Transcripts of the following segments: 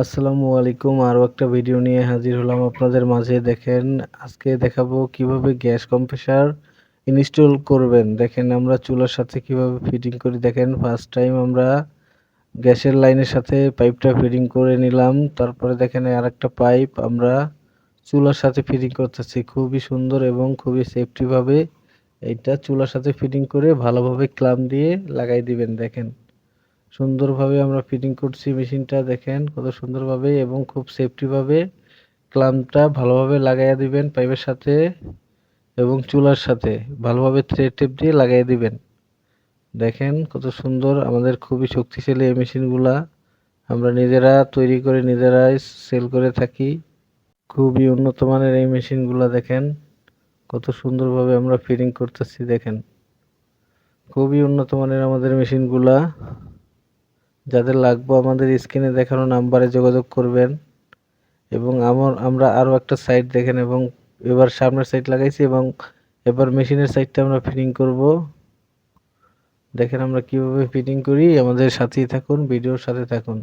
আসসালামু আলাইকুম, আরও একটা ভিডিও নিয়ে হাজির হলাম আপনাদের মাঝে। দেখেন, আজকে দেখাবো কীভাবে গ্যাস কম্প্রেসার ইনস্টল করবেন। দেখেন, আমরা চুলার সাথে কীভাবে ফিটিং করি। দেখেন ফার্স্ট টাইম আমরা গ্যাসের লাইনের সাথে পাইপটা ফিটিং করে নিলাম। তারপরে দেখেন আর একটা পাইপ আমরা চুলার সাথে ফিটিং করতেছি। খুবই সুন্দর এবং খুবই সেফটিভাবে এইটা চুলার সাথে ফিটিং করে ভালোভাবে ক্লাম দিয়ে লাগাই দিবেন। দেখেন সুন্দরভাবে আমরা ফিটিং করছি মেশিনটা, দেখেন কত সুন্দরভাবে এবং খুব সেফটিভাবে ক্লাম্পটা ভালোভাবে লাগাইয়া দিবেন পাইপের সাথে এবং চুলার সাথে। ভালোভাবে থ্রেড টেপ দিয়ে লাগাই দিবেন। দেখেন কত সুন্দর আমাদের খুবই শক্তিশালী এই মেশিনগুলা। আমরা নিজেরা তৈরি করে নিজেরাই সেল করে থাকি। খুবই উন্নত মানের এই মেশিনগুলা, দেখেন কত সুন্দরভাবে আমরা ফিটিং করতেছি, দেখেন। খুবই উন্নত মানের আমাদের মেশিনগুলা। যাদের লাগবে আমাদের স্ক্রিনে দেখানো নাম্বারে যোগাযোগ করবেন। এবং আমার, আমরা আরও একটা সাইড দেখেন এবং এবার সামনের সাইড লাগাইছি এবং এবার মেশিনের সাইডটা আমরা ফিটিং করব। দেখেন আমরা কীভাবে ফিটিং করি। আমাদের সাথেই থাকুন, ভিডিওর সাথে থাকুন।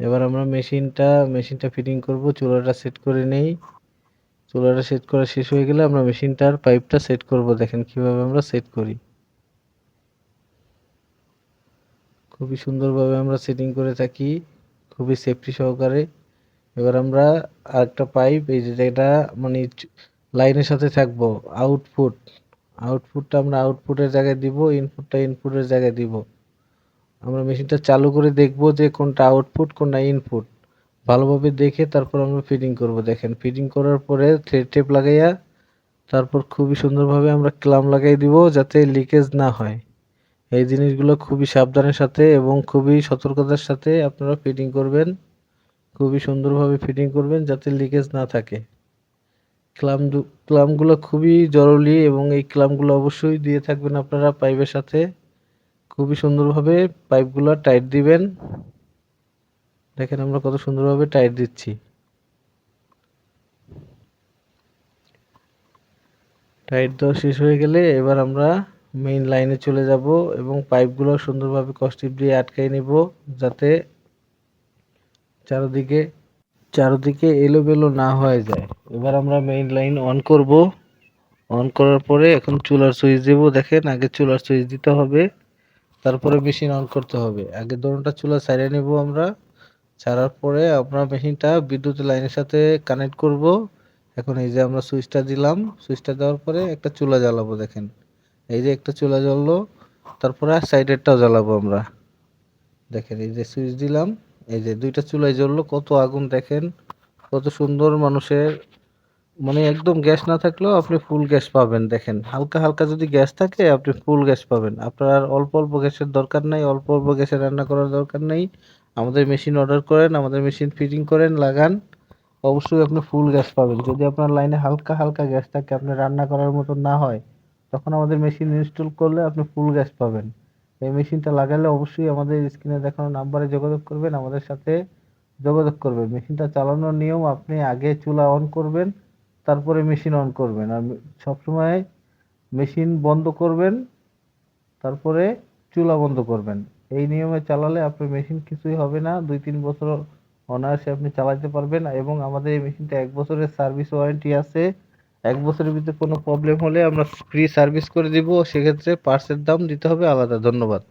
এবার আমরা মেশিনটা মেশিনটা ফিটিং করব। চুলাটা সেট করে নেই। চুলাটা সেট করা শেষ হয়ে গেলে আমরা মেশিনটার পাইপটা সেট করব। দেখেন কীভাবে আমরা সেট করি। খুবই সুন্দরভাবে আমরা সেটিং করে থাকি, খুবই সেফটি সহকারে। এবার আমরা আরেকটা পাইপ এই যেটা মানে লাইনের সাথে থাকব আউটপুট আউটপুটটা আমরা আউটপুটের জায়গায় দিব ইনপুটটা ইনপুটের জায়গায় দিব। আমরা মেশিনটা চালু করে দেখব যে কোনটা আউটপুট কোনটা ইনপুট ভালোভাবে দেখে তারপর আমরা ফিটিং করব। দেখেন ফিটিং করার পরে থ্রেড টেপ লাগাইয়া তারপর খুবই সুন্দরভাবে আমরা ক্লাম লাগাই দিব যাতে লিকেজ না হয়। এই জিনিসগুলো খুবই সাবধানের সাথে এবং খুবই সতর্কতার সাথে আপনারা ফিটিং করবেন। খুবই সুন্দরভাবে ফিটিং করবেন যাতে লিকেজ না থাকে। ক্লাম ক্লামগুলো খুবই জরুরি এবং এই ক্লামগুলো অবশ্যই দিয়ে থাকবেন আপনারা পাইপের সাথে। খুবই সুন্দরভাবে পাইপগুলো টাইট দিবেন। দেখেন আমরা কত সুন্দরভাবে টাইট দিচ্ছি। টাইট দেওয়া শেষ হয়ে গেলে এবার আমরা মেইন লাইনে চলে যাব এবং পাইপগুলো সুন্দরভাবে কস্টিপ দিয়ে আটকাই নিব যাতে চারদিকে চারদিকে এলোমেলো না হয়ে যায়। এবার আমরা মেইন লাইন অন করব। অন করার পরে এখন চুলার সুইচ দেব। দেখেন আগে চুলার সুইচ দিতে হবে, তারপরে মেশিন অন করতে হবে। আগে দোনোটা চুলা সাইডে নেব আমরা। ছাড়ার পরে আমরা মেশিনটা বিদ্যুৎ লাইনের সাথে কানেক্ট করব। এখন এই যে আমরা সুইচটা দিলাম সুইচটা দেওয়ার পরে একটা চুলা জ্বালাবো, দেখেন। এই যে একটা চুলা জ্বললো, তারপরে সাইডেরটাও জ্বালাবো আমরা। দেখেন, এই যে সুইচ দিলাম, এই যে দুইটা চুলাই জ্বললো, কত আগুন দেখেন, কত সুন্দর মানুষের মানে একদম গ্যাস না থাকলেও আপনি ফুল গ্যাস পাবেন, দেখেন। হালকা হালকা যদি গ্যাস থাকে, আপনি ফুল গ্যাস পাবেন। আপনার অল্প অল্প গ্যাসের দরকার নাই, অল্প অল্প গ্যাসে রান্না করার দরকার নেই। আমাদের মেশিন অর্ডার করেন, আমাদের মেশিন ফিটিং করেন, লাগান। অবশ্যই আপনি ফুল গ্যাস পাবেন। যদি আপনার লাইনে হালকা হালকা গ্যাস থাকে, আপনি রান্না করার মতো না হয় তখন আমাদের মেশিন ইনস্টল করলে আপনি ফুল গ্যাস পাবেন। এই মেশিনটা লাগালে অবশ্যই আমাদের স্ক্রিনে দেখানো নাম্বারে যোগাযোগ করবেন, আমাদের সাথে যোগাযোগ করবেন। মেশিনটা চালানোর নিয়ম আপনি আগে চুলা অন করবেন, তারপরে মেশিন অন করবেন। আর সবসময় মেশিন বন্ধ করবেন, তারপরে চুলা বন্ধ করবেন। এই নিয়মে চালালে আপনার মেশিন কিছুই হবে না, দুই তিন বছর অনায়াসে আপনি চালাতে পারবেন এবং আমাদের এই মেশিনটা এক বছরের সার্ভিস ওয়ারেন্টি আছে। এক বছরের ভিতরে কোনো প্রবলেম হলে আমরা ফ্রি সার্ভিস করে দিব, সেক্ষেত্রে পার্টসের দাম দিতে হবে আলাদা, ধন্যবাদ।